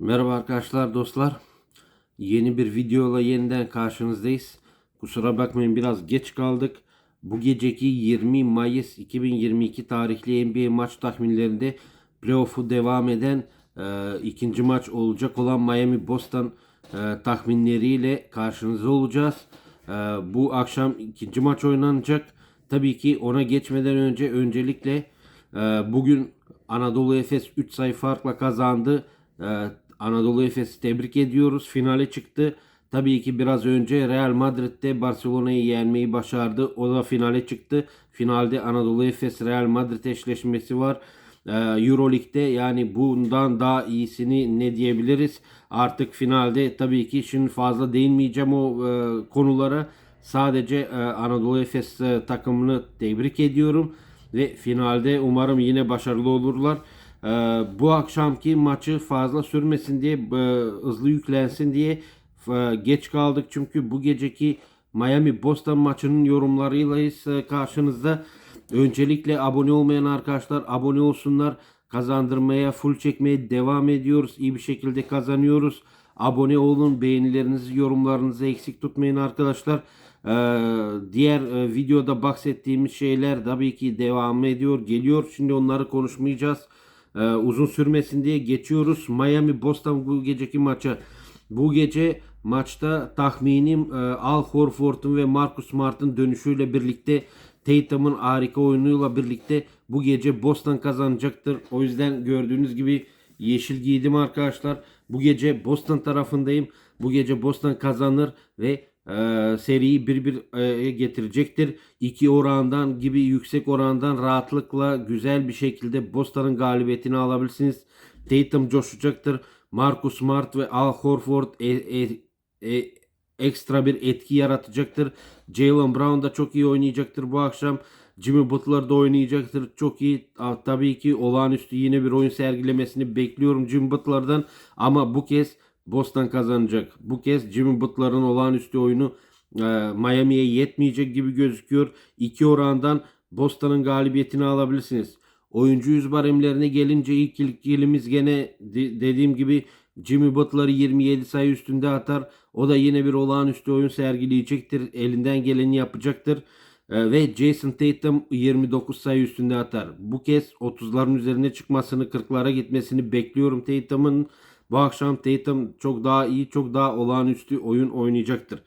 Merhaba arkadaşlar dostlar. Yeni bir videoyla yeniden karşınızdayız. Kusura bakmayın biraz geç kaldık. Bu geceki 20 Mayıs 2022 tarihli NBA maç tahminlerinde playoff'u devam eden e, ikinci maç olacak olan Miami Boston e, tahminleriyle karşınızda olacağız. E, bu akşam ikinci maç oynanacak. Tabii ki ona geçmeden önce öncelikle e, bugün Anadolu Efes 3 sayı farkla kazandı. Ee, Anadolu Efes'i tebrik ediyoruz. Finale çıktı. Tabii ki biraz önce Real Madrid'de Barcelona'yı yenmeyi başardı. O da finale çıktı. Finalde Anadolu Efes Real Madrid eşleşmesi var. Ee, Euroleague'de yani bundan daha iyisini ne diyebiliriz? Artık finalde tabii ki şimdi fazla değinmeyeceğim o e, konulara. Sadece e, Anadolu Efes e, takımını tebrik ediyorum ve finalde umarım yine başarılı olurlar. Ee, bu akşamki maçı fazla sürmesin diye e, hızlı yüklensin diye e, geç kaldık çünkü bu geceki Miami Boston maçının yorumlarıylayız e, karşınızda. Öncelikle abone olmayan arkadaşlar abone olsunlar. Kazandırmaya, full çekmeye devam ediyoruz. İyi bir şekilde kazanıyoruz. Abone olun, beğenilerinizi, yorumlarınızı eksik tutmayın arkadaşlar. Ee, diğer e, videoda bahsettiğimiz şeyler tabii ki devam ediyor, geliyor. Şimdi onları konuşmayacağız. Ee, uzun sürmesin diye geçiyoruz. Miami Boston bu geceki maça. Bu gece maçta tahminim e, Al Horford'un ve Marcus Smart'ın dönüşüyle birlikte Tatum'un harika oyunuyla birlikte bu gece Boston kazanacaktır. O yüzden gördüğünüz gibi yeşil giydim arkadaşlar. Bu gece Boston tarafındayım. Bu gece Boston kazanır ve e, seriyi 1-1 getirecektir. 2 orandan gibi yüksek orandan rahatlıkla güzel bir şekilde Boston'ın galibiyetini alabilirsiniz. Tatum coşacaktır. Marcus Smart ve Al Horford e, e, e, ekstra bir etki yaratacaktır. Jalen Brown da çok iyi oynayacaktır bu akşam. Jimmy Butler da oynayacaktır. Çok iyi. Tabii ki olağanüstü yine bir oyun sergilemesini bekliyorum Jimmy Butler'dan. Ama bu kez Boston kazanacak. Bu kez Jimmy Butler'ın olağanüstü oyunu e, Miami'ye yetmeyecek gibi gözüküyor. İki orandan Boston'ın galibiyetini alabilirsiniz. Oyuncu yüz baremlerine gelince ilk ilkilimiz gene de, dediğim gibi Jimmy Butler'ı 27 sayı üstünde atar. O da yine bir olağanüstü oyun sergileyecektir. Elinden geleni yapacaktır. Ee, ve Jason Tatum 29 sayı üstünde atar. Bu kez 30'ların üzerine çıkmasını 40'lara gitmesini bekliyorum Tatum'un. Bu akşam Tatum çok daha iyi, çok daha olağanüstü oyun oynayacaktır.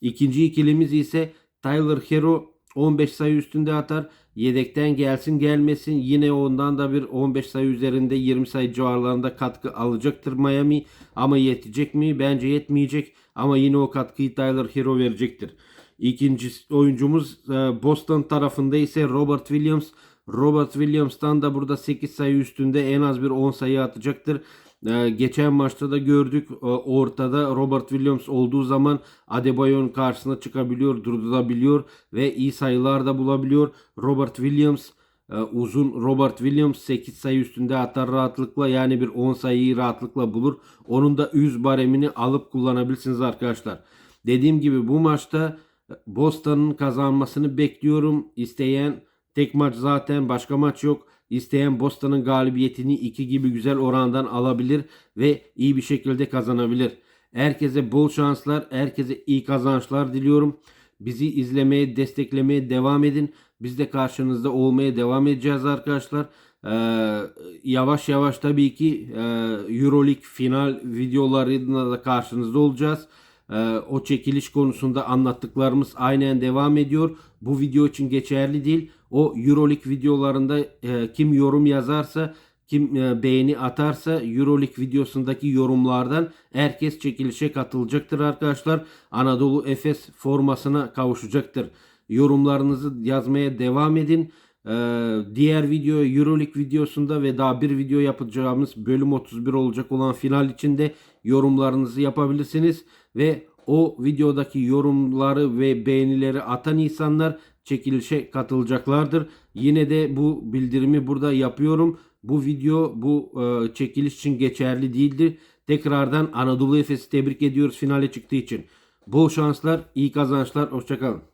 İkinci ikilimiz ise Tyler Hero 15 sayı üstünde atar. Yedekten gelsin gelmesin yine ondan da bir 15 sayı üzerinde 20 sayı civarlarında katkı alacaktır Miami. Ama yetecek mi? Bence yetmeyecek. Ama yine o katkıyı Tyler Hero verecektir. İkinci oyuncumuz e, Boston tarafında ise Robert Williams. Robert Williams'tan da burada 8 sayı üstünde en az bir 10 sayı atacaktır. Ee, geçen maçta da gördük e, ortada Robert Williams olduğu zaman Adebayo'nun karşısına çıkabiliyor, durdurabiliyor ve iyi sayılar da bulabiliyor. Robert Williams e, uzun Robert Williams 8 sayı üstünde atar rahatlıkla yani bir 10 sayıyı rahatlıkla bulur. Onun da 100 baremini alıp kullanabilirsiniz arkadaşlar. Dediğim gibi bu maçta Boston'ın kazanmasını bekliyorum. İsteyen tek maç zaten başka maç yok. İsteyen Boston'ın galibiyetini 2 gibi güzel orandan alabilir ve iyi bir şekilde kazanabilir. Herkese bol şanslar, herkese iyi kazançlar diliyorum. Bizi izlemeye, desteklemeye devam edin. Biz de karşınızda olmaya devam edeceğiz arkadaşlar. Ee, yavaş yavaş tabii ki e, Euroleague final videolarıyla da karşınızda olacağız. Ee, o çekiliş konusunda anlattıklarımız aynen devam ediyor. Bu video için geçerli değil. O Euroleague videolarında e, kim yorum yazarsa, kim e, beğeni atarsa Euroleague videosundaki yorumlardan herkes çekilişe katılacaktır arkadaşlar. Anadolu Efes formasına kavuşacaktır. Yorumlarınızı yazmaya devam edin. Ee, diğer video Euroleague videosunda ve daha bir video yapacağımız bölüm 31 olacak olan final içinde yorumlarınızı yapabilirsiniz ve o videodaki yorumları ve beğenileri atan insanlar çekilişe katılacaklardır. Yine de bu bildirimi burada yapıyorum. Bu video bu e, çekiliş için geçerli değildir. Tekrardan Anadolu Efes'i tebrik ediyoruz finale çıktığı için. Bol şanslar, iyi kazançlar, hoşçakalın.